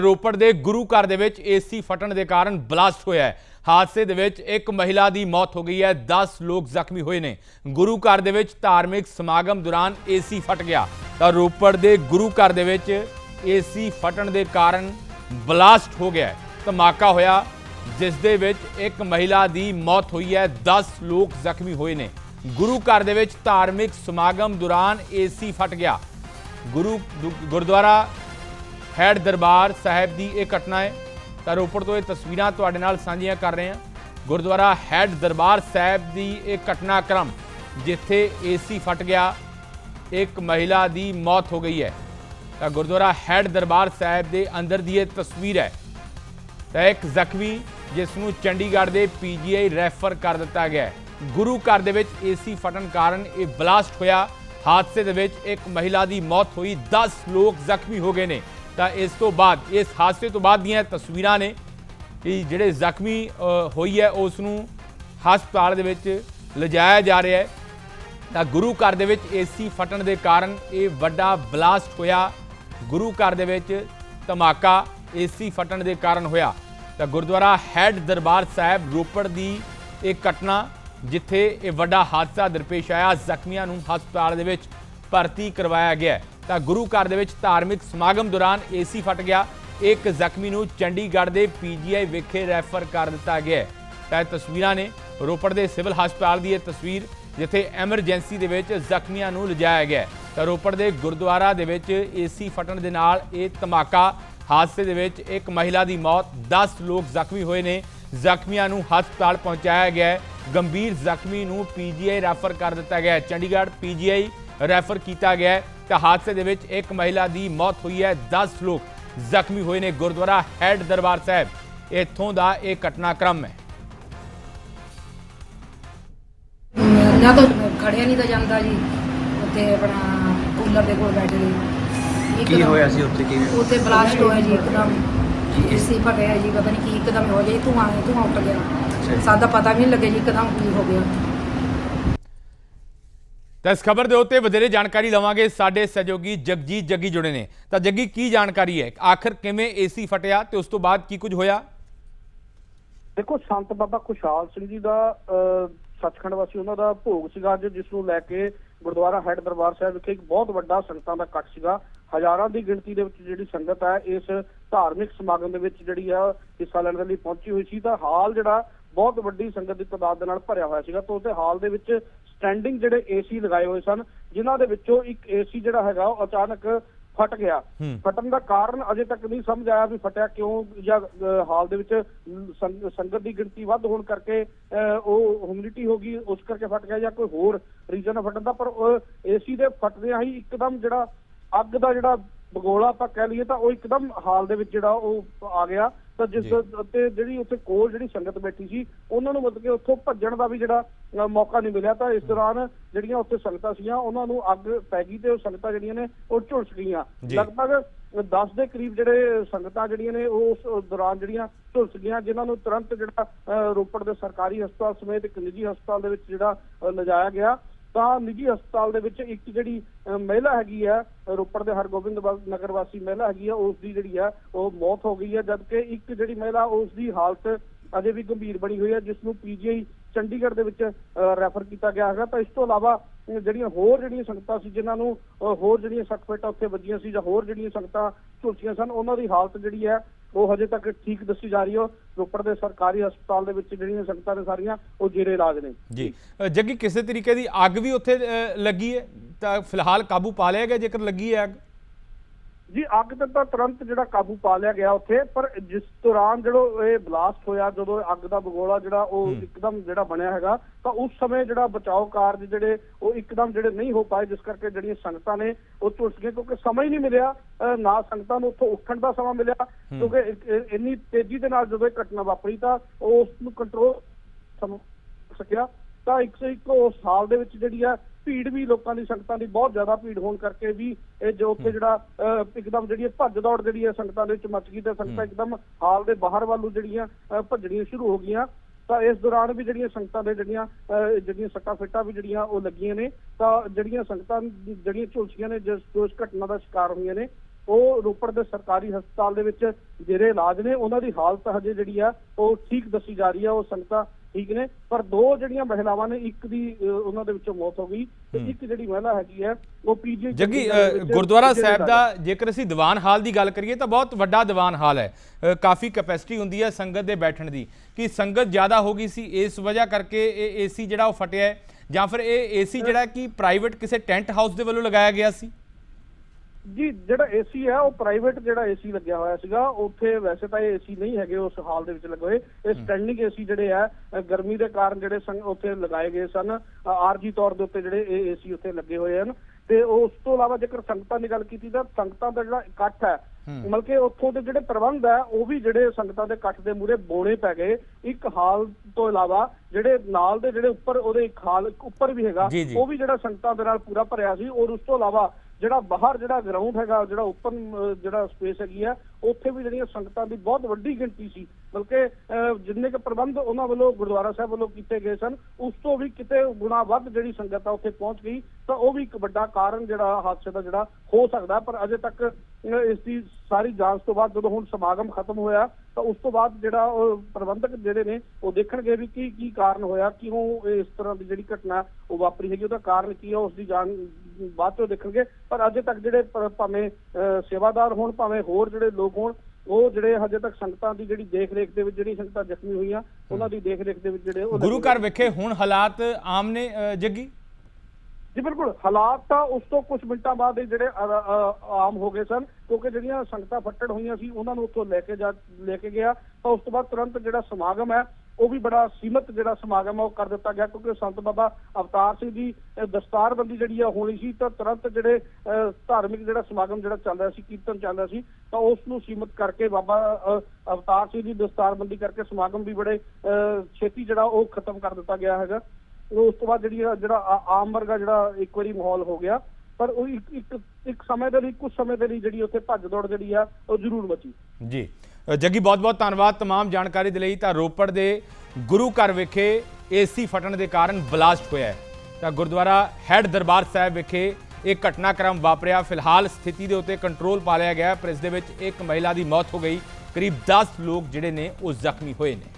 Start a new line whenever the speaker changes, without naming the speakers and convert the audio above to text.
ਰੋਪੜ ਦੇ ਗੁਰੂ ਘਰ ਦੇ ਵਿੱਚ ਏਸੀ ਫਟਣ ਦੇ ਕਾਰਨ ਬਲਾਸਟ ਹੋਇਆ ਹੈ। ਹਾਦਸੇ ਦੇ ਵਿੱਚ ਇੱਕ ਮਹਿਲਾ ਦੀ ਮੌਤ ਹੋ ਗਈ ਹੈ। 10 ਲੋਕ ਜ਼ਖਮੀ ਹੋਏ ਨੇ। ਗੁਰੂ ਘਰ ਦੇ ਵਿੱਚ ਧਾਰਮਿਕ ਸਮਾਗਮ ਦੌਰਾਨ ਏਸੀ ਫਟ ਗਿਆ। ਤਾਂ ਰੋਪੜ ਦੇ ਗੁਰੂ ਘਰ ਦੇ ਵਿੱਚ ਏਸੀ ਫਟਣ ਦੇ ਕਾਰਨ ਬਲਾਸਟ ਹੋ ਗਿਆ ਧਮਾਕਾ ਹੋਇਆ, ਜਿਸ ਦੇ ਵਿੱਚ ਇੱਕ ਮਹਿਲਾ ਦੀ ਮੌਤ ਹੋਈ ਹੈ। 10 ਲੋਕ ਜ਼ਖਮੀ ਹੋਏ ਨੇ। ਗੁਰੂ ਘਰ ਦੇ ਵਿੱਚ ਧਾਰਮਿਕ ਸਮਾਗਮ ਦੌਰਾਨ ਏਸੀ ਫਟ ਗਿਆ। ਗੁਰੂ ਗੁਰਦੁਆਰਾ ਹੈਡ ਦਰਬਾਰ ਸਾਹਿਬ ਦੀ ਇਹ ਘਟਨਾ ਹੈ। ਤਾਂ ਰੋਪੜ ਤੋਂ ਇਹ ਤਸਵੀਰਾਂ ਤੁਹਾਡੇ ਨਾਲ ਸਾਂਝੀਆਂ ਕਰ ਰਹੇ ਹਾਂ। ਗੁਰਦੁਆਰਾ ਹੈਡ ਦਰਬਾਰ ਸਾਹਿਬ ਦੀ ਇਹ ਘਟਨਾਕ੍ਰਮ, ਜਿੱਥੇ ਏਸੀ ਫਟ ਗਿਆ, ਇੱਕ ਮਹਿਲਾ ਦੀ ਮੌਤ ਹੋ ਗਈ ਹੈ। ਤਾਂ ਗੁਰਦੁਆਰਾ ਹੈਡ ਦਰਬਾਰ ਸਾਹਿਬ ਦੇ ਅੰਦਰ ਦੀ ਇਹ ਤਸਵੀਰ ਹੈ। ਤਾਂ ਇੱਕ ਜ਼ਖਮੀ, ਜਿਸ ਨੂੰ ਚੰਡੀਗੜ੍ਹ ਦੇ ਪੀਜੀਆਈ ਰੈਫਰ ਕਰ ਦਿੱਤਾ ਗਿਆ ਗੁਰੂ ਘਰ ਦੇ ਵਿੱਚ ਏਸੀ ਫਟਣ ਕਾਰਨ ਇਹ ਬਲਾਸਟ ਹੋਇਆ। ਹਾਦਸੇ ਦੇ ਵਿੱਚ ਇੱਕ ਮਹਿਲਾ ਦੀ ਮੌਤ ਹੋਈ। 10 ਲੋਕ ਜ਼ਖਮੀ ਹੋ ਗਏ ਨੇ। ਤਾਂ ਇਸ ਤੋਂ ਬਾਅਦ, ਇਸ ਹਾਦਸੇ ਤੋਂ ਬਾਅਦ ਦੀਆਂ ਤਸਵੀਰਾਂ ਨੇ ਕਿ ਜਿਹੜੇ ਜ਼ਖਮੀ ਹੋਈ ਹੈ, ਉਸ ਨੂੰ ਹਸਪਤਾਲ ਦੇ ਵਿੱਚ ਲਿਜਾਇਆ ਜਾ ਰਿਹਾ ਹੈ। ਤਾਂ ਗੁਰੂ ਘਰ ਦੇ ਵਿੱਚ ਏਸੀ ਫਟਣ ਦੇ ਕਾਰਨ ਇਹ ਵੱਡਾ ਬਲਾਸਟ ਹੋਇਆ। ਗੁਰੂ ਘਰ ਦੇ ਵਿੱਚ ਧਮਾਕਾ ਏਸੀ ਫਟਣ ਦੇ ਕਾਰਨ ਹੋਇਆ। ਤਾਂ ਗੁਰਦੁਆਰਾ ਹੈਡ ਦਰਬਾਰ ਸਾਹਿਬ ਰੋਪੜ ਦੀ ਇਹ ਘਟਨਾ, ਜਿੱਥੇ ਇਹ ਵੱਡਾ ਹਾਦਸਾ ਦਰਪੇਸ਼ ਆਇਆ, ਜ਼ਖਮੀਆਂ ਨੂੰ ਹਸਪਤਾਲ ਦੇ ਵਿੱਚ ਭਰਤੀ ਕਰਵਾਇਆ ਗਿਆ ਤਾਂ ਗੁਰੂ ਘਰ ਦੇ ਵਿੱਚ ਧਾਰਮਿਕ ਸਮਾਗਮ ਦੌਰਾਨ ਏਸੀ ਫਟ ਗਿਆ। ਇੱਕ ਜ਼ਖਮੀ ਨੂੰ ਚੰਡੀਗੜ੍ਹ ਦੇ ਪੀਜੀਆਈ ਵਿਖੇ ਰੈਫਰ ਕਰ ਦਿੱਤਾ ਗਿਆ ਤਾਂ ਇਹ ਤਸਵੀਰਾਂ ਨੇ ਰੋਪੜ ਦੇ ਸਿਵਲ ਹਸਪਤਾਲ ਦੀ ਇਹ ਤਸਵੀਰ, ਜਿੱਥੇ ਐਮਰਜੈਂਸੀ ਦੇ ਵਿੱਚ ਜ਼ਖਮੀਆਂ ਨੂੰ ਲਿਜਾਇਆ ਗਿਆ ਤਾਂ ਰੋਪੜ ਦੇ ਗੁਰਦੁਆਰਾ ਦੇ ਵਿੱਚ ਏਸੀ ਫਟਣ ਦੇ ਨਾਲ ਇਹ ਧਮਾਕਾ ਹਾਦਸੇ ਦੇ ਵਿੱਚ ਇੱਕ ਮਹਿਲਾ ਦੀ ਮੌਤ 10 ਲੋਕ ਜ਼ਖਮੀ ਹੋਏ ਨੇ। ਜ਼ਖਮੀਆਂ ਨੂੰ ਹਸਪਤਾਲ ਪਹੁੰਚਾਇਆ ਗਿਆ ਗੰਭੀਰ ਜ਼ਖਮੀ ਨੂੰ ਪੀਜੀਆਈ ਰੈਫਰ ਕਰ ਦਿੱਤਾ ਗਿਆ ਹੈ। ਚੰਡੀਗੜ੍ਹ ਪੀਜੀਆਈ ਰੈਫਰ ਕੀਤਾ ਗਿਆ ਹੈ। ਤਾਂ ਹਾਦਸੇ ਦੇ ਵਿੱਚ ਇੱਕ ਮਹਿਲਾ ਦੀ ਮੌਤ ਹੋਈ ਹੈ। 10 ਲੋਕ ਜ਼ਖਮੀ ਹੋਏ ਨੇ। ਗੁਰਦੁਆਰਾ ਹੈਡ ਦਰਬਾਰ ਸਾਹਿਬ ਇੱਥੋਂ ਦਾ ਇਹ ਘਟਨਾਕ੍ਰਮ ਹੈ।
ਨਾ ਤਾਂ ਖੜਿਆ ਨਹੀਂ ਤਾਂ ਜਾਂਦਾ ਜੀ। ਉੱਥੇ ਆਪਣਾ ਕੂਲਰ ਦੇ ਕੋਲ ਬੈਠ ਗਏ
ਕੀ ਹੋਇਆ ਸੀ ਉੱਥੇ? ਕਿਵੇਂ?
ਉੱਥੇ ਬਲਾਸਟ ਹੋਇਆ ਜੀ ਇੱਕਦਮ। ਏਸੀ ਫਟਿਆ ਜੀ। ਪਤਾ ਨਹੀਂ ਕੀ ਇੱਕਦਮ ਹੋ ਗਿਆ। ਧੂਆਂ ਧੂਆਂ ਉੱਠ
ਅੱਛਾ
ਗਿਆ
ਜੀ।
ਸਾਡਾ ਪਤਾ ਵੀ ਨਹੀਂ ਲੱਗਿਆ ਜੀ ਇੱਕਦਮ ਕੀ ਹੋ ਗਿਆ।
ਤਾਂ ਇਸ ਖਬਰ ਦੇ ਉੱਤੇ ਵਧੇਰੇ ਜਾਣਕਾਰੀ ਲਵਾਂਗੇ। ਸਾਡੇ ਸਹਿਯੋਗੀ ਜਗਜੀਤ ਜੱਗੀ ਜੁੜੇ ਨੇ। ਤਾਂ ਜੱਗੀ, ਕੀ ਜਾਣਕਾਰੀ ਹੈ? ਆਖਰ ਕਿਵੇਂ ਏਸੀ ਫਟਿਆ ਤੇ ਉਸ ਤੋਂ ਬਾਅਦ ਕੀ ਕੁਝ ਹੋਇਆ?
ਦੇਖੋ, ਸੰਤ ਬਾਬਾ ਖੁਸ਼ਹਾਲ ਸਿੰਘ ਜੀ ਦਾ ਸੱਚਖੰਡ ਵਾਸੀ, ਉਹਨਾਂ ਦਾ ਭੋਗ ਸੀਗਾ ਅੱਜ, ਜਿਸ ਨੂੰ ਲੈ ਕੇ ਗੁਰਦੁਆਰਾ ਹੈਡ ਦਰਬਾਰ ਸਾਹਿਬ ਵਿਖੇ ਇੱਕ ਬਹੁਤ ਵੱਡਾ ਸੰਗਤਾਂ ਦਾ ਇਕੱਠ ਸੀਗਾ। ਹਜ਼ਾਰਾਂ ਦੀ ਗਿਣਤੀ ਦੇ ਵਿੱਚ ਜਿਹੜੀ ਸੰਗਤ ਹੈ, ਇਸ ਧਾਰਮਿਕ ਸਮਾਗਮ ਦੇ ਵਿੱਚ ਜਿਹੜੀ ਆ ਹਿੱਸਾ ਲੈਣ ਦੇ ਲਈ ਪਹੁੰਚੀ ਹੋਈ ਸੀ। ਤਾਂ ਹਾਲ ਜਿਹੜਾ ਬਹੁਤ ਵੱਡੀ ਸੰਗਤ ਦੀ ਤਾਦਾਦ ਦੇ ਨਾਲ ਭਰਿਆ ਹੋਇਆ ਸੀਗਾ ਤਾਂ ਉਸੇ ਹਾਲ ਦੇ ਵਿੱਚ ਸਟੈਂਡਿੰਗ ਜਿਹੜੇ ਏਸੀ ਲਗਾਏ ਹੋਏ ਸਨ ਜਿਨ੍ਹਾਂ ਦੇ ਵਿੱਚੋਂ ਇੱਕ ਏਸੀ ਜਿਹੜਾ ਹੈਗਾ ਉਹ ਅਚਾਨਕ ਫਟ ਗਿਆ। ਫਟਣ ਦਾ ਕਾਰਨ ਅਜੇ ਤੱਕ ਨਹੀਂ ਸਮਝ ਆਇਆ ਵੀ ਫਟਿਆ ਕਿਉਂ ਜਾਂ ਹਾਲ ਦੇ ਵਿੱਚ ਸੰਗ- ਸੰਗਤ ਦੀ ਗਿਣਤੀ ਵੱਧ ਹੋਣ ਕਰਕੇ ਉਹ ਹਿਊਮਿਡਿਟੀ ਹੋ ਗਈ ਉਸ ਕਰਕੇ ਫਟ ਗਿਆ ਜਾਂ ਕੋਈ ਹੋਰ ਰੀਜ਼ਨ ਫਟਣ ਦਾ ਪਰ ਏਸੀ ਦੇ ਫਟਦਿਆਂ ਹੀ ਇੱਕਦਮ ਜਿਹੜਾ ਅੱਗ ਦਾ ਜਿਹੜਾ ਬਗੋਲਾ ਆਪਾਂ ਕਹਿ ਲਈਏ ਤਾਂ ਉਹ ਇੱਕਦਮ ਹਾਲ ਦੇ ਵਿੱਚ ਜਿਹੜਾ ਉਹ ਆ ਗਿਆ। ਤਾਂ ਜਿਸ। ਤੇ ਜਿਹੜੀ ਉੱਥੇ ਕੋਲ ਜਿਹੜੀ ਸੰਗਤ ਬੈਠੀ ਸੀ ਉਹਨਾਂ ਨੂੰ ਮਤਲਬ ਕਿ ਉੱਥੋਂ ਭੱਜਣ ਦਾ ਵੀ ਜਿਹੜਾ ਮੌਕਾ ਨਹੀਂ ਮਿਲਿਆ। ਤਾਂ ਇਸ ਦੌਰਾਨ ਜਿਹੜੀਆਂ ਉੱਥੇ ਸੰਗਤਾਂ ਸੀਗੀਆਂ ਉਹਨਾਂ ਨੂੰ ਅੱਗ ਪੈ ਗਈ ਤੇ ਉਹ ਸੰਗਤਾਂ ਜਿਹੜੀਆਂ ਨੇ ਉਹ ਝੁਲਸ ਗਈਆਂ। ਲਗਭਗ 10 ਦੇ ਕਰੀਬ ਜਿਹੜੇ ਸੰਗਤਾਂ ਜਿਹੜੀਆਂ ਨੇ ਉਹ ਉਸ ਦੌਰਾਨ ਜਿਹੜੀਆਂ ਝੁਲਸ ਗਈਆਂ ਜਿਨ੍ਹਾਂ ਨੂੰ ਤੁਰੰਤ ਜਿਹੜਾ ਰੋਪੜ ਦੇ ਸਰਕਾਰੀ ਹਸਪਤਾਲ ਸਮੇਤ ਇੱਕ ਨਿੱਜੀ ਹਸਪਤਾਲ ਦੇ ਵਿੱਚ ਜਿਹੜਾ ਲਿਜਾਇਆ ਗਿਆ। ਤਾਂ ਨਿੱਜੀ ਹਸਪਤਾਲ ਦੇ ਵਿੱਚ ਇੱਕ ਜਿਹੜੀ ਮਹਿਲਾ ਹੈਗੀ ਆ, ਰੋਪੜ ਦੇ ਹਰਗੋਬਿੰਦ ਵਾ- ਨਗਰ ਵਾਸੀ ਮਹਿਲਾ ਹੈਗੀ ਆ ਉਸ ਦੀ ਜਿਹੜੀ ਆ, ਉਹ ਮੌਤ ਹੋ ਗਈ ਹੈ ਜਦਕਿ ਇੱਕ ਜਿਹੜੀ ਮਹਿਲਾ ਉਸ ਦੀ ਹਾਲਤ ਅਜੇ ਵੀ ਗੰਭੀਰ ਬਣੀ ਹੋਈ ਹੈ ਜਿਸ ਨੂੰ ਪੀਜੀਆਈ ਚੰਡੀਗੜ੍ਹ ਦੇ ਵਿੱਚ ਰੈਫਰ ਕੀਤਾ ਗਿਆ ਹੈਗਾ। ਤਾਂ ਇਸ ਤੋਂ ਇਲਾਵਾ ਜਿਹੜੀਆਂ ਹੋਰ ਜਿਹੜੀਆਂ ਸੰਗਤਾਂ ਸੀ, ਜਿਨ੍ਹਾਂ ਨੂੰ ਹੋਰ ਜਿਹੜੀਆਂ ਸੱਟ ਫੇਟਾਂ ਉੱਥੇ ਵੱਜੀਆਂ ਸੀ ਜਾਂ ਹੋਰ ਜਿਹੜੀਆਂ ਸੰਗਤਾਂ ਝੁਲਸੀਆਂ ਸਨ, ਉਹਨਾਂ ਦੀ ਹਾਲਤ ਜਿਹੜੀ ਹੈ ਉਹ ਹਜੇ ਤੱਕ ਠੀਕ ਦੱਸੀ ਜਾ ਰਹੀ ਹੈ। ਰੋਪੜ ਦੇ ਸਰਕਾਰੀ ਹਸਪਤਾਲ ਦੇ ਵਿੱਚ ਜਿਹੜੀਆਂ ਸੰਗਤਾਂ ਨੇ ਸਾਰੀਆਂ ਉਹ ਜੇਰੇ ਇਲਾਜ ਨੇ।
ਜੀ। ਜੱਗੀ ਕਿਸੇ ਤਰੀਕੇ ਦੀ ਅੱਗ ਵੀ ਉੱਥੇ ਅ, ਲੱਗੀ ਹੈ? ਤਾਂ ਫਿਲਹਾਲ ਕਾਬੂ ਪਾ ਲਿਆ ਗਿਆ ਜੇਕਰ ਲੱਗੀ ਹੈ ਅੱਗ?
ਜੀ ਅੱਗ ਤੇ ਤਾਂ ਤੁਰੰਤ ਜਿਹੜਾ ਕਾਬੂ ਪਾ ਲਿਆ ਗਿਆ ਉੱਥੇ ਪਰ ਜਿਸ ਦੌਰਾਨ ਜਦੋਂ ਇਹ ਬਲਾਸਟ ਹੋਇਆ ਜਦੋਂ ਅੱਗ ਦਾ ਬਗੋਲਾ ਜਿਹੜਾ ਉਹ। ਇੱਕਦਮ ਜਿਹੜਾ ਬਣਿਆ ਹੈਗਾ ਤਾਂ ਉਸ ਸਮੇਂ ਜਿਹੜਾ ਬਚਾਓ ਕਾਰਜ ਜਿਹੜੇ ਉਹ ਇੱਕਦਮ ਜਿਹੜੇ ਨਹੀਂ ਹੋ ਪਾਏ ਜਿਸ ਕਰਕੇ ਜਿਹੜੀਆਂ ਸੰਗਤਾਂ ਨੇ ਉਹ ਝੁਲਸ ਗਈਆਂ ਕਿਉਂਕਿ ਸਮਾਂ ਹੀ ਨਹੀਂ ਮਿਲਿਆ ਨਾ ਸੰਗਤਾਂ ਨੂੰ ਉੱਥੋਂ ਉੱਠਣ ਦਾ ਸਮਾਂ ਮਿਲਿਆ ਕਿਉਂਕਿ ਇੰਨੀ ਤੇਜ਼ੀ ਦੇ ਨਾਲ ਜਦੋਂ ਇਹ ਘਟਨਾ ਵਾਪਰੀ ਤਾਂ ਉਸ ਨੂੰ ਕੰਟਰੋਲ ਸਮ ਸਕਿਆ ਤਾਂ ਇੱਕ ਸੇ ਇੱਕ ਉਸ ਹਾਲ ਦੇ ਵਿੱਚ ਜਿਹੜੀ ਆ ਭੀੜ ਵੀ ਲੋਕਾਂ ਦੀ ਸੰਗਤਾਂ ਦੀ ਬਹੁਤ ਜ਼ਿਆਦਾ ਭੀੜ ਹੋਣ ਕਰਕੇ ਵੀ ਇਹ ਜੋ ਉੱਥੇ ਜਿਹੜਾ ਇੱਕਦਮ ਜਿਹੜੀ ਭੱਜ ਦੌੜ ਜਿਹੜੀ ਹੈ ਸੰਗਤਾਂ ਦੇ ਵਿੱਚ ਮਚ ਗਈ ਤੇ ਸੰਗਤਾਂ ਇੱਕਦਮ ਹਾਲ ਦੇ ਬਾਹਰ ਵੱਲ ਜਿਹੜੀਆਂ ਭੱਜਣੀਆਂ ਸ਼ੁਰੂ ਹੋ ਗਈਆਂ। ਤਾਂ ਇਸ ਦੌਰਾਨ ਵੀ ਜਿਹੜੀਆਂ ਸੰਗਤਾਂ ਦੇ ਜਿਹੜੀਆਂ ਜਿਹੜੀਆਂ ਸੱਟਾਂ ਫੇਟਾਂ ਵੀ ਜਿਹੜੀਆਂ ਉਹ ਲੱਗੀਆਂ ਨੇ। ਤਾਂ ਜਿਹੜੀਆਂ ਸੰਗਤਾਂ ਜਿਹੜੀਆਂ ਝੁਲਸੀਆਂ ਨੇ ਜਿਸ ਘਟਨਾ ਦਾ ਸ਼ਿਕਾਰ ਹੋਈਆਂ ਨੇ ਉਹ ਰੋਪੜ ਦੇ ਸਰਕਾਰੀ ਹਸਪਤਾਲ ਦੇ ਵਿੱਚ ਜਿਹੜੇ ਇਲਾਜ ਨੇ ਉਹਨਾਂ ਦੀ ਹਾਲਤ ਹਜੇ ਜਿਹੜੀ ਆ ਉਹ ਠੀਕ ਦੱਸੀ ਜਾ ਰਹੀ ਆ ਉਹ ਸੰਗਤਾਂ ਠੀਕ ਨੇ। ਪਰ ਦੋ ਜਿਹੜੀਆਂ ਮਹਿਲਾਵਾਂ ਨੇ ਇੱਕ ਦੀ ਉਹਨਾਂ ਦੇ ਵਿੱਚੋਂ ਮੌਤ ਹੋ ਗਈ ਤੇ ਇੱਕ ਜਿਹੜੀ ਮਹਿਲਾ ਹੈਗੀ ਹੈ ਉਹ ਪੀਜੀ
ਜੱਗੀ ਗੁਰਦੁਆਰਾ ਸਾਹਿਬ ਦਾ ਜੇਕਰ ਅਸੀਂ ਦੀਵਾਨ ਹਾਲ ਦੀ ਗੱਲ ਕਰੀਏ ਤਾਂ ਬਹੁਤ ਵੱਡਾ ਦੀਵਾਨ ਹਾਲ ਹੈ। ਕਾਫੀ ਕੈਪੈਸਿਟੀ ਹੁੰਦੀ ਹੈ ਸੰਗਤ ਦੇ ਬੈਠਣ ਦੀ। ਕਿ ਸੰਗਤ ਜ਼ਿਆਦਾ ਹੋ ਗਈ ਸੀ ਇਸ ਵਜ੍ਹਾ ਕਰਕੇ ਇਹ ਏਸੀ ਜਿਹੜਾ ਉਹ ਫਟਿਆ ਹੈ? ਜਾਂ ਫਿਰ ਇਹ ਏਸੀ ਜਿਹੜਾ ਕਿ ਪ੍ਰਾਈਵੇਟ ਕਿਸੇ ਟੈਂਟ ਹਾਊਸ ਦੇ ਵੱਲੋਂ ਲਗਾਇਆ ਗਿਆ ਸੀ?
ਜੀ ਜਿਹੜਾ ਏਸੀ ਹੈ ਉਹ ਪ੍ਰਾਈਵੇਟ ਜਿਹੜਾ ਏਸੀ ਲੱਗਿਆ ਹੋਇਆ ਸੀਗਾ ਉੱਥੇ ਵੈਸੇ ਤਾਂ ਇਹ ਏਸੀ ਨਹੀਂ ਹੈਗੇ ਉਸ ਹਾਲ ਦੇ ਵਿੱਚ ਲੱਗੇ ਹੋਏ। ਇਹ ਸਟੈਂਡਿੰਗ ਏਸੀ ਜਿਹੜੇ ਆ ਗਰਮੀ ਦੇ ਕਾਰਨ ਜਿਹੜੇ ਉੱਥੇ ਲਗਾਏ ਗਏ ਸਨ। ਆਰਜੀ ਤੌਰ ਦੇ ਉੱਤੇ ਜਿਹੜੇ ਇਹ ਏਸੀ ਉੱਥੇ ਲੱਗੇ ਹੋਏ ਹਨ। ਤੇ ਉਸ ਤੋਂ ਇਲਾਵਾ ਜੇਕਰ ਸੰਗਤਾਂ ਦੀ ਗੱਲ ਕੀਤੀ ਤਾਂ ਸੰਗਤਾਂ ਦਾ ਜਿਹੜਾ ਇਕੱਠ ਹੈ ਮਤਲਬ ਕਿ ਉੱਥੋਂ ਦੇ ਜਿਹੜੇ ਪ੍ਰਬੰਧ ਹੈ ਉਹ ਵੀ ਜਿਹੜੇ ਸੰਗਤਾਂ ਦੇ ਇਕੱਠ ਦੇ ਮੂਰੇ ਬੋਣੇ ਪੈ ਗਏ। ਇੱਕ ਹਾਲ ਤੋਂ ਇਲਾਵਾ ਜਿਹੜੇ ਨਾਲ ਦੇ ਜਿਹੜੇ ਉੱਪਰ ਉਹਦੇ ਇੱਕ ਹਾਲ ਉੱਪਰ ਵੀ ਹੈਗਾ। ਉਹ ਵੀ ਜਿਹੜਾ ਸੰਗਤਾਂ ਦੇ ਨਾਲ ਪੂਰਾ ਭਰਿਆ ਸੀ। ਔਰ ਉਸ ਤੋਂ ਇਲਾਵਾ ਜਿਹੜਾ ਬਾਹਰ ਜਿਹੜਾ ਗਰਾਊਂਡ ਹੈਗਾ ਜਿਹੜਾ ਓਪਨ ਜਿਹੜਾ ਸਪੇਸ ਹੈਗੀ ਆ ਉੱਥੇ ਵੀ ਜਿਹੜੀਆਂ ਸੰਗਤਾਂ ਦੀ ਬਹੁਤ ਵੱਡੀ ਗਿਣਤੀ ਸੀ। ਬਲਕਿ ਅਹ, ਜਿੰਨੇ ਕੁ ਪ੍ਰਬੰਧ ਉਹਨਾਂ ਵੱਲੋਂ ਗੁਰਦੁਆਰਾ ਸਾਹਿਬ ਵੱਲੋਂ ਕੀਤੇ ਗਏ ਸਨ ਉਸ ਤੋਂ ਵੀ ਕਿਤੇ ਗੁਣਾ ਵੱਧ ਜਿਹੜੀ ਸੰਗਤ ਆ ਉੱਥੇ ਪਹੁੰਚ ਗਈ ਤਾਂ ਉਹ ਵੀ ਇੱਕ ਵੱਡਾ ਕਾਰਨ ਜਿਹੜਾ ਹਾਦਸੇ ਦਾ ਜਿਹੜਾ ਹੋ ਸਕਦਾ ਪਰ ਅਜੇ ਤੱਕ ਅਹ, ਇਸ ਦੀ ਸਾਰੀ ਜਾਂਚ ਤੋਂ ਬਾਅਦ ਜਦੋਂ ਹੁਣ ਸਮਾਗਮ ਖਤਮ ਹੋਇਆ ਤਾਂ ਉਸ ਤੋਂ ਬਾਅਦ ਜਿਹੜਾ ਉਹ ਪ੍ਰਬੰਧਕ ਜਿਹੜੇ ਨੇ ਉਹ ਦੇਖਣਗੇ ਵੀ ਕੀ ਕੀ ਕਾਰਨ ਹੋਇਆ ਕਿਉਂ ਇਸ ਤਰ੍ਹਾਂ ਦੀ ਜਿਹੜੀ ਘਟਨਾ ਉਹ ਵਾਪਰੀ ਹੈਗੀ ਉਹਦਾ ਕਾਰਨ ਕੀ ਹੈ ਉਸ ਦੀ ਬਾਅਦ ਚੋਂ ਦੇਖਣਗੇ। ਪਰ ਅਜੇ ਤੱਕ ਜਿਹੜੇ ਭਾਵੇਂ ਸੇਵਾਦਾਰ ਹੋਣ ਭਾਵੇਂ ਹੋਰ ਜਿਹੜੇ ਲੋਕ ਹੋਣ ਉਹ ਜਿਹੜੇ ਹਜੇ ਤੱਕ ਸੰਗਤਾਂ ਦੀ ਜਿਹੜੀ ਦੇਖ ਰੇਖ ਦੇ ਵਿੱਚ ਜਿਹੜੀ ਸੰਗਤਾਂ ਜ਼ਖਮੀ ਹੋਈਆਂ ਉਹਨਾਂ ਦੀ ਦੇਖ ਰੇਖ ਦੇ ਵਿੱਚ ਜਿਹੜੇ ਉਹ
ਗੁਰੂ ਘਰ ਵਿਖੇ ਹੁਣ ਹਾਲਾਤ ਆਮ ਨੇ ਜੱਗੀ?
ਜੀ ਬਿਲਕੁਲ। ਹਾਲਾਤ ਤਾਂ ਉਸ ਤੋਂ ਕੁਝ ਮਿੰਟਾਂ ਬਾਅਦ ਹੀ ਜਿਹੜੇ ਆਮ ਹੋ ਗਏ ਸਨ ਕਿਉਂਕਿ ਜਿਹੜੀਆਂ ਸੰਗਤਾਂ ਫੱਟੜ ਹੋਈਆਂ ਸੀ ਉਹਨਾਂ ਨੂੰ ਉੱਥੋਂ ਲੈ ਕੇ ਜਾ ਲੈ ਕੇ ਗਿਆ। ਤਾਂ ਉਸ ਤੋਂ ਬਾਅਦ ਤੁਰੰਤ ਜਿਹੜਾ ਸਮਾਗਮ ਹੈ ਉਹ ਵੀ ਬੜਾ ਸੀਮਤ ਜਿਹੜਾ ਸਮਾਗਮ ਹੈ ਉਹ ਕਰ ਦਿੱਤਾ ਗਿਆ ਕਿਉਂਕਿ ਸੰਤ ਬਾਬਾ ਅਵਤਾਰ ਸਿੰਘ ਦੀ ਦਸਤਾਰਬੰਦੀ ਜਿਹੜੀ ਆ ਹੋਣੀ ਸੀ ਤਾਂ ਤੁਰੰਤ ਜਿਹੜੇ ਅ, ਧਾਰਮਿਕ ਜਿਹੜਾ ਸਮਾਗਮ ਜਿਹੜਾ ਚੱਲਦਾ ਸੀ ਕੀਰਤਨ ਚੱਲਦਾ ਸੀ ਤਾਂ ਉਸ ਨੂੰ ਸੀਮਤ ਕਰਕੇ ਬਾਬਾ ਅਵਤਾਰ ਸਿੰਘ ਦੀ ਦਸਤਾਰਬੰਦੀ ਕਰਕੇ ਸਮਾਗਮ ਵੀ ਬੜੇ ਅ, ਛੇਤੀ ਜਿਹੜਾ ਉਹ ਖਤਮ ਕਰ ਦਿੱਤਾ ਗਿਆ ਹੈਗਾ। ਉਸ ਤੋਂ ਬਾਅਦ ਜਿਹੜੀ ਆ- ਜਿਹੜਾ ਆਮ ਵਰਗਾ ਜਿਹੜਾ ਇੱਕ ਵਾਰੀ ਮਾਹੌਲ ਹੋ ਗਿਆ। ਪਰ ਉਹ ਇੱਕ ਇੱਕ ਸਮੇਂ ਦੇ ਲਈ ਕੁਝ ਸਮੇਂ ਦੇ ਲਈ ਜਿਹੜੀ ਉੱਥੇ ਭੱਜ ਦੌੜ ਜਿਹੜੀ ਆ ਉਹ ਜ਼ਰੂਰ ਬਚੀ।
ਜੀ। ਜੱਗੀ ਬਹੁਤ ਬਹੁਤ ਧੰਨਵਾਦ तमाम ਜਾਣਕਾਰੀ ਦੇ ਲਈ ਤਾਂ ਰੋਪੜ ਦੇ ਗੁਰੂ ਘਰ ਵਿਖੇ ਏਸੀ ਫਟਣ ਦੇ ਕਾਰਨ ਬਲਾਸਟ ਹੋਇਆ ਹੈ ਤਾਂ ਗੁਰਦੁਆਰਾ ਹੈਡ ਦਰਬਾਰ ਸਾਹਿਬ ਵਿਖੇ ਇਹ ਘਟਨਾਕ੍ਰਮ ਵਾਪਰਿਆ ਫਿਲਹਾਲ ਸਥਿਤੀ ਦੇ ਉੱਤੇ ਕੰਟਰੋਲ ਪਾ ਲਿਆ ਗਿਆ ਹੈ, ਪਰ ਇਸ ਦੇ ਵਿੱਚ ਇੱਕ ਮਹਿਲਾ ਦੀ ਮੌਤ ਹੋ ਗਈ ਕਰੀਬ 10 ਲੋਕ ਜਿਹੜੇ ਨੇ ਉਹ ਜ਼ਖਮੀ ਹੋਏ ਨੇ